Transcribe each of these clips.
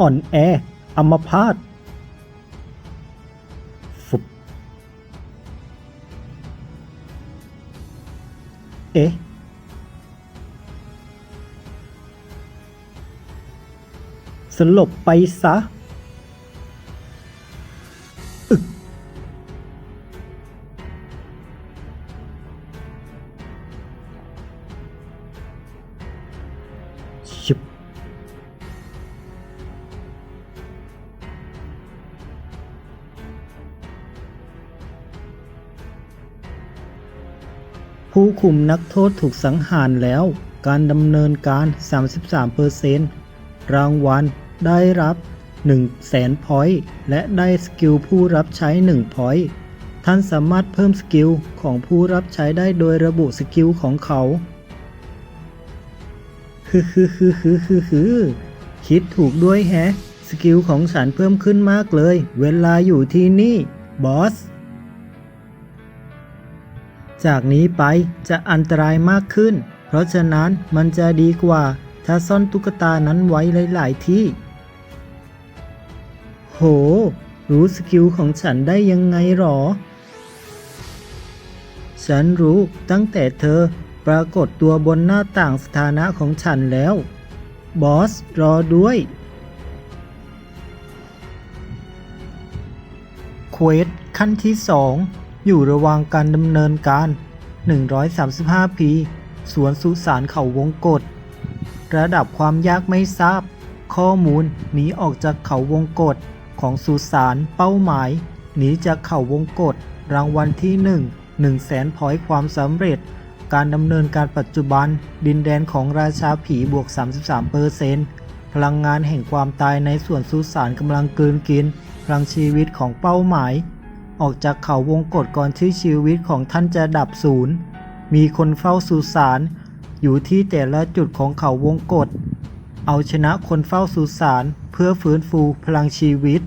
อ่อนแออัมพาตฟุบเอ๊ะสลบไปซะ ผู้คุมนักโทษถูกสังหารแล้ว การดำเนินการ 33%รางวัลได้รับ1แสนพอยต์และได้สกิลผู้รับใช้ 1 พอยต์ท่านสามารถเพิ่มสกิลของผู้รับใช้ได้โดยระบุสกิลของเขาฮึฮึฮึฮึฮึฮึคิดถูกด้วยแฮะ สกิลของฉันเพิ่มขึ้นมากเลย เวลาอยู่ที่นี่ บอส จากนี้ไปจะอันตรายมากขึ้น เพราะฉะนั้นมันจะดีกว่า ถ้าซ่อนตุ๊กตานั้นไว้หลายๆที่ โห รู้สกิลของฉันได้ยังไงหรอ ฉันรู้ตั้งแต่เธอปรากฏตัวบนหน้าต่างสถานะของฉันแล้ว บอส รอด้วยเควสขั้นที่2อง อยู่ระหว่างการดำเนินการ 135 ปี สวนสุสานเขาวงกฏระดับความยากไม่ทราบ ข้อมูลหนีออกจากเขาวงกฏของสุสานเป้าหมายหนีจากเขาวงกฏรางวัลที่ 1 1แสนพอยความสำเร็จ การดำเนินการปัจจุบัน ดินแดนของราชาผีบวก 33%พลังงานแห่งความตายในส่วนสุสานกำลังกลืนกิน พลังชีวิตของเป้าหมาย ออกจากเขาวงกฏก่อนที่ชีวิตของท่านจะดับศูนย์มีคนเฝ้าสุสานอยู่ที่แต่ละจุดของเขาวงกฏเอาชนะคนเฝ้าสุสานเพื่อฟื้นฟูพลังชีวิต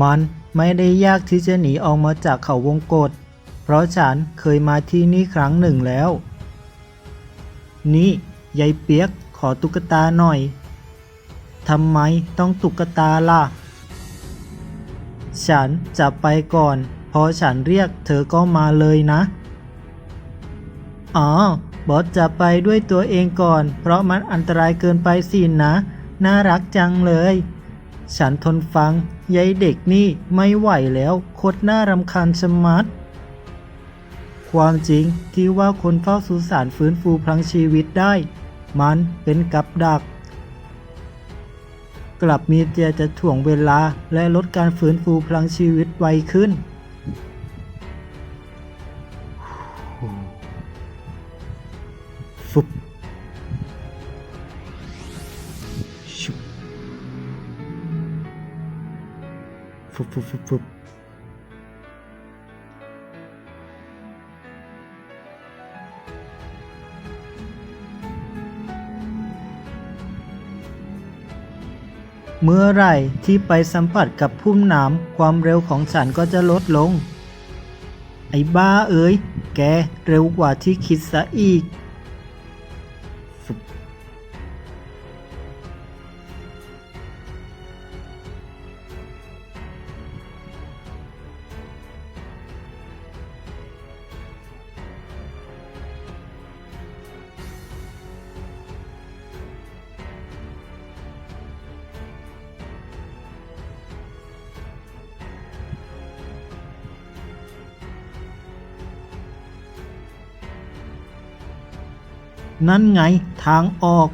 มันไม่ได้ยากที่จะหนีออกมาจากเขาวงกฏเพราะฉันเคยมาที่นี่ครั้งหนึ่งแล้ว นี่ยายเปียก ขอตุ๊กตาหน่อย ทำไมต้องตุ๊กตาล่ะ ฉันจะไปก่อน พอฉันเรียกเธอก็มาเลยนะ อ๋อ บอสจะไปด้วยตัวเองก่อน เพราะมันอันตรายเกินไปสินะ น่ารักจังเลย ฉันทนฟังยายเด็กนี่ไม่ไหวแล้วโคตรน่ารำคาญชะมัดความจริงที่ว่าคนเฝ้าสุสานฟื้นฟูพลังชีวิตได้ มันเป็นกับดัก กลับมีแต่จะถ่วงเวลาและลดการฟื้นฟูพลังชีวิตไวขึ้น ฟุบชุบฟุบฟุบฟุบฟุบ เมื่อไหร่ที่ไปสัมผัสกับพุ่มหนามความเร็วของฉันก็จะลดลง ไอ้บ้าเอ๋ย แกเร็วกว่าที่คิดซะอีก นั่นไงทางออก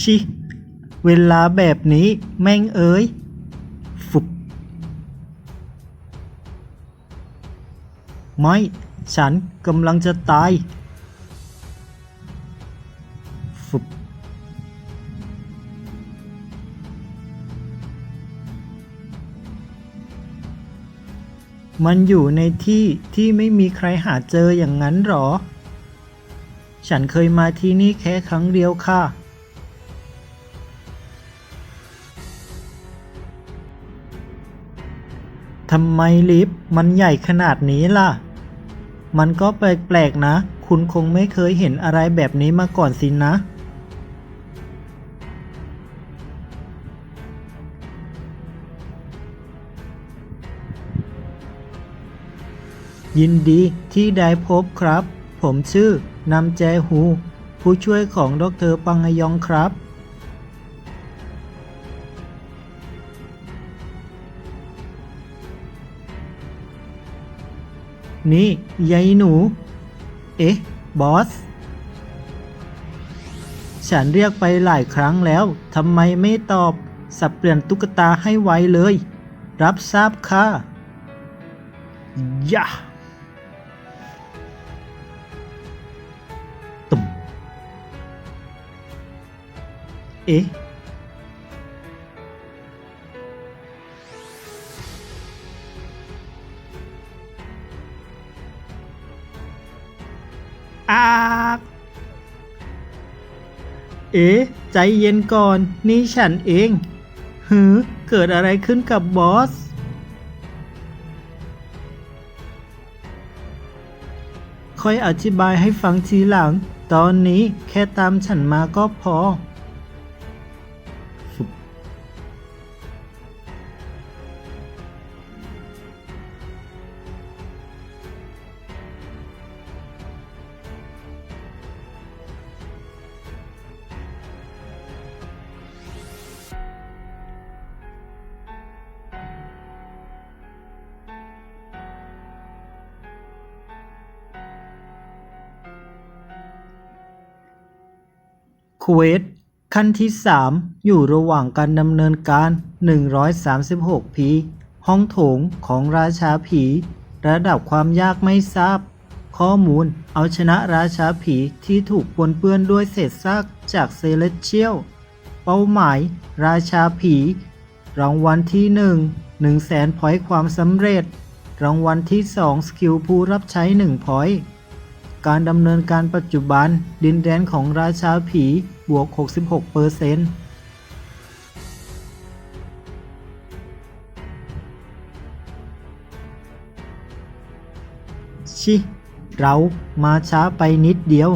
ชิ เวลาแบบนี้แม่งเอ้ยฟุบไม่ ฉันกำลังจะตาย มันอยู่ในที่ที่ไม่มีใครหาเจออย่างนั้นหรอ ฉันเคยมาที่นี่แค่ครั้งเดียวค่ะ ทำไมลิฟต์มันใหญ่ขนาดนี้ล่ะ มันก็แปลกๆนะ คุณคงไม่เคยเห็นอะไรแบบนี้มาก่อนสินะ ยินดีที่ได้พบครับ ผมชื่อนำแจฮู ผู้ช่วยของดรปังฮยองครับ นี่ยายหนู เอ๊ะ บอส ฉันเรียกไปหลายครั้งแล้วทำไมไม่ตอบ สับเปลี่ยนตุ๊กตาให้ไวเลย รับทราบค่ะยะตุ่ เอ๊ะอากเอ๊ะ ใจเย็นก่อน นี่ฉันเอง หือ เกิดอะไรขึ้นกับบอส ค่อยอธิบายให้ฟังทีหลัง ตอนนี้แค่ตามฉันมาก็พอ คูเวตขั้นที่ 3 อยู่ระหว่างการดำเนินการ 136 ผี ห้องโถงของราชาผี ระดับความยากไม่ทราบ ข้อมูลเอาชนะราชาผีที่ถูกปนเปื้อนด้วยเศษซากจากเซเลสเชียล เป้าหมาย ราชาผี รางวัลที่ 1 1แสนพอยต์ความสำเร็จ รางวัลที่ 2 สกิลผู้รับใช้1พอยต์การดำเนินการปัจจุบัน ดินแดนของราชาผี บวก 66เปอร์เซนต์ชิ เรามาช้าไปนิดเดียว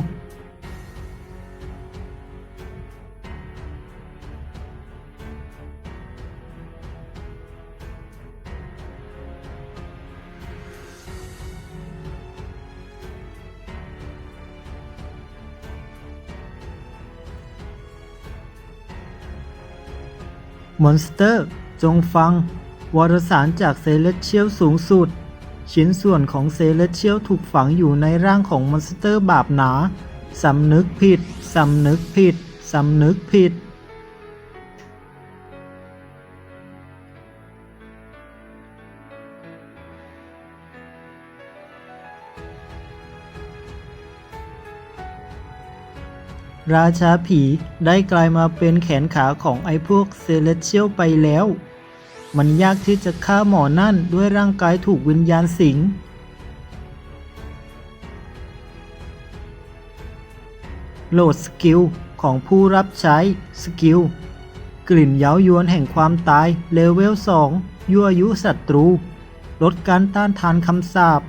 มอนสเตอร์ จงฟัง วารสารจากเซเลสเชียลสูงสุด ชิ้นส่วนของเซเลสเชียลถูกฝังอยู่ในร่างของมอนสเตอร์บาปหนา สำนึกผิด สำนึกผิด สำนึกผิด ราชาผีได้กลายมาเป็นแขนขาของไอ้พวกเซเลเชียลไปแล้ว มันยากที่จะฆ่าหมอนั่นด้วยร่างกายถูกวิญญาณสิง โหลดสกิลของผู้รับใช้สกิล กลิ่นเย้ายวนแห่งความตายเลเวล 2 ยั่วยุศัตรู ลดการต้านทานคำสาป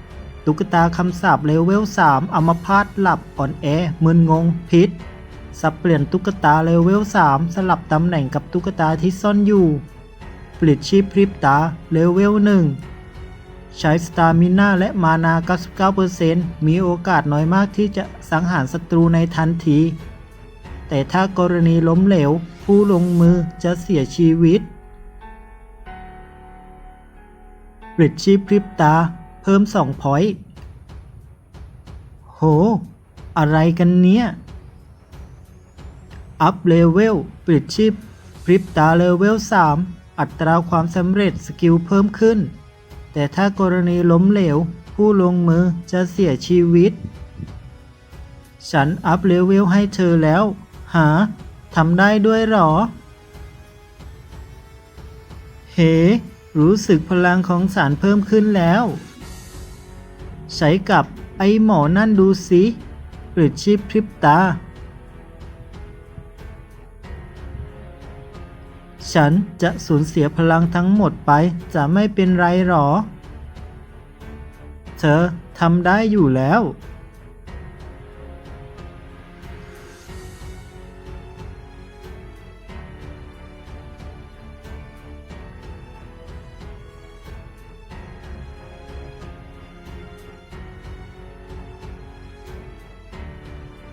ตุ๊กตาคำสาปเลเวล 3 อมพาตหลับอ่อนแอมึนงงพิษ สับเปลี่ยนตุ๊กตาเลเวล 3 สลับตำแหน่งกับตุ๊กตาที่ซ่อนอยู่ปลิดชีพพริบตาเลเวล 1 ใช้สตามิน่าและมานา 99%มีโอกาสน้อยมากที่จะสังหารศัตรูในทันที แต่ถ้ากรณีล้มเหลว ผู้ลงมือจะเสียชีวิตปลิดชีพพริบตาเพิ่ม2พอยต์โห อะไรกันเนี้ย อัพเลเวลปลิดชีพพริบตาเลเวล 3 อัตราความสำเร็จสกิลเพิ่มขึ้น แต่ถ้ากรณีล้มเหลว ผู้ลงมือจะเสียชีวิต ฉันอัพเลเวลให้เธอแล้ว หาทำได้ด้วยหรอ เฮ้รู้สึกพลังของสารเพิ่มขึ้นแล้ว ใช้กับไอหมอนั่นดูสิหรือชีพพริบตา ฉันจะสูญเสียพลังทั้งหมดไปจะไม่เป็นไรหรอ เธอทำได้อยู่แล้ว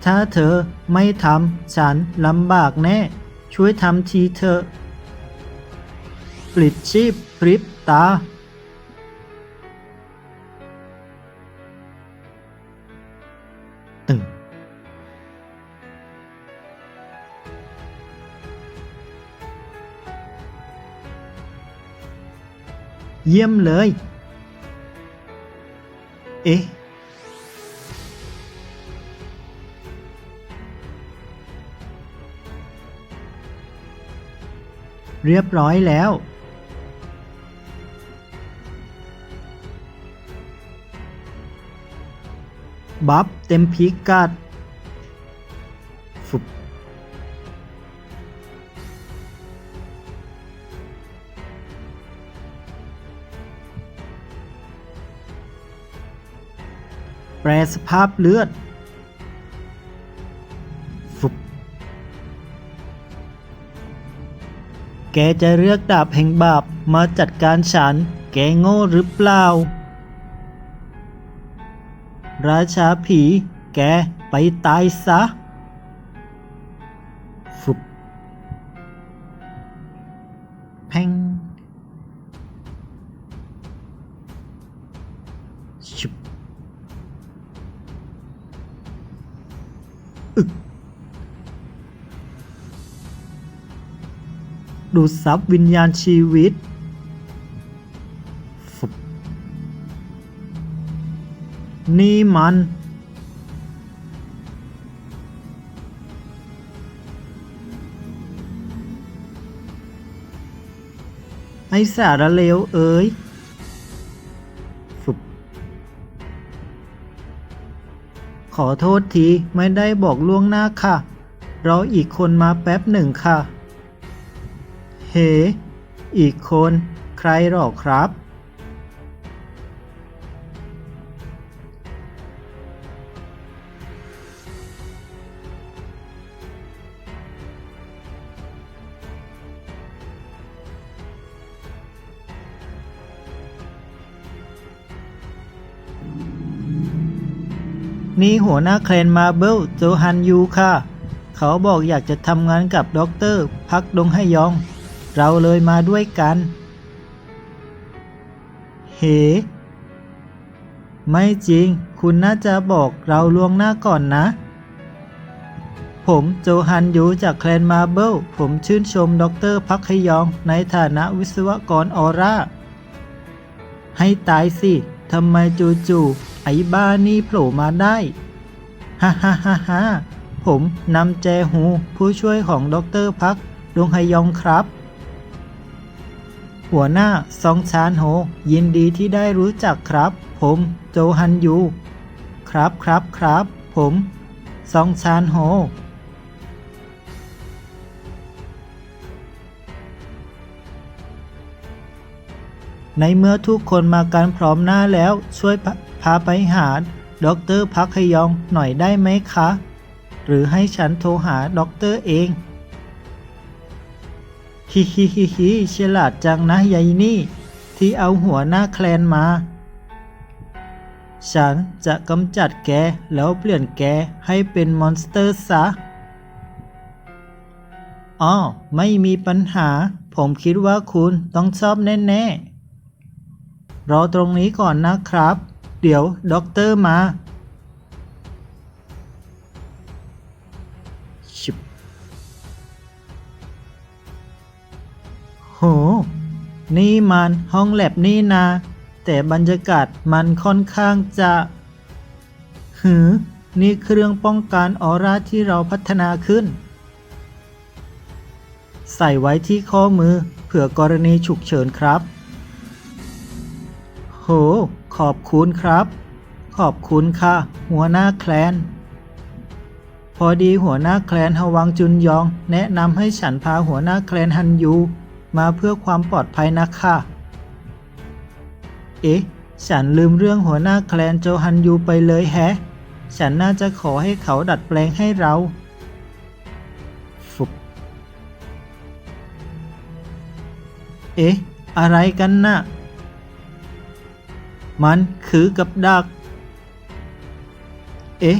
ถ้าเธอไม่ทำฉันลำบากแน่ ช่วยทำทีเถอะ ลิดชีพพริบตา ตึง เยี่ยมเลย เอ๊ะเรียบร้อยแล้ว บัฟเต็มพิกัดฟุบแปรสภาพเลือดฟุบแกจะเลือกดาบแห่งบาปมาจัดการฉัน แกโง่หรือเปล่า ราชาผี แกไปตายซะ ฟุบแพงชุบอึกดูดซับวิญญาณชีวิต นี่มัน ไอสารเลวเอ๋ยขอโทษทีไม่ได้บอกล่วงหน้าค่ะ รออีกคนมาแป๊บหนึ่งค่ะ เฮ้อีกคน ใครหรอครับ นี่หัวหน้าเคลนมาเบิลโจฮันยูค่ะ เขาบอกอยากจะทำงานกับด็อกเตอร์พักดงให้ยอง เราเลยมาด้วยกัน เฮ้ไม่จริง คุณน่าจะบอกเราล่วงหน้าก่อนนะ ผมโจฮันยูจากแคลนมาเบิลผมชื่นชมด็อกเตอร์พักฮยองในฐานะวิศวกรออร่า ให้ตายสิ ทำไมจู่ๆไอ้บ้านี่โผล่มาได้ ฮ่าฮ่าฮ่าฮ่าผมนำแจหูผู้ช่วยของด็อกเตอร์พักดงฮยองครับ หัวหน้าซองชานโฮ ยินดีที่ได้รู้จักครับ ผมโจฮันยู ครับครับครับ ผม ซองชานโฮ ในเมื่อทุกคนมากันพร้อมหน้าแล้ว ช่วยพาพาไปหาด็อกเตอร์พักฮยองหน่อยได้ไหมคะ หรือให้ฉันโทรหาด็อกเตอร์เองฮิฮิฮิฮิฉลาดจังนะยายนี่ ที่เอาหัวหน้าแคลนมา ฉันจะกำจัดแกแล้วเปลี่ยนแกให้เป็นมอนสเตอร์ซะอ๋อไม่มีปัญหา ผมคิดว่าคุณต้องชอบแน่ ๆ รอตรงนี้ก่อนนะครับ เดี๋ยวด็อกเตอร์มาชิบโห นี่มันห้องแลบนี่นา แต่บรรยากาศมันค่อนข้างจะหือ นี่เครื่องป้องกันออร่าที่เราพัฒนาขึ้น ใส่ไว้ที่ข้อมือเผื่อกรณีฉุกเฉินครับ ขอบคุณครับ ขอบคุณค่ะ หัวหน้าแคลน พอดีหัวหน้าแคลนฮวังจุนยอง แนะนำให้ฉันพาหัวหน้าแคลนฮันยู มาเพื่อความปลอดภัยนะค่ะเอ๊ะ ฉันลืมเรื่องหัวหน้าแคลนโจฮันยูไปเลยแฮะ ฉันน่าจะขอให้เขาดัดแปลงให้เราฟุบเอ๊ะ อะไรกันน่ะ มันคือกับดัก เอ๊ะ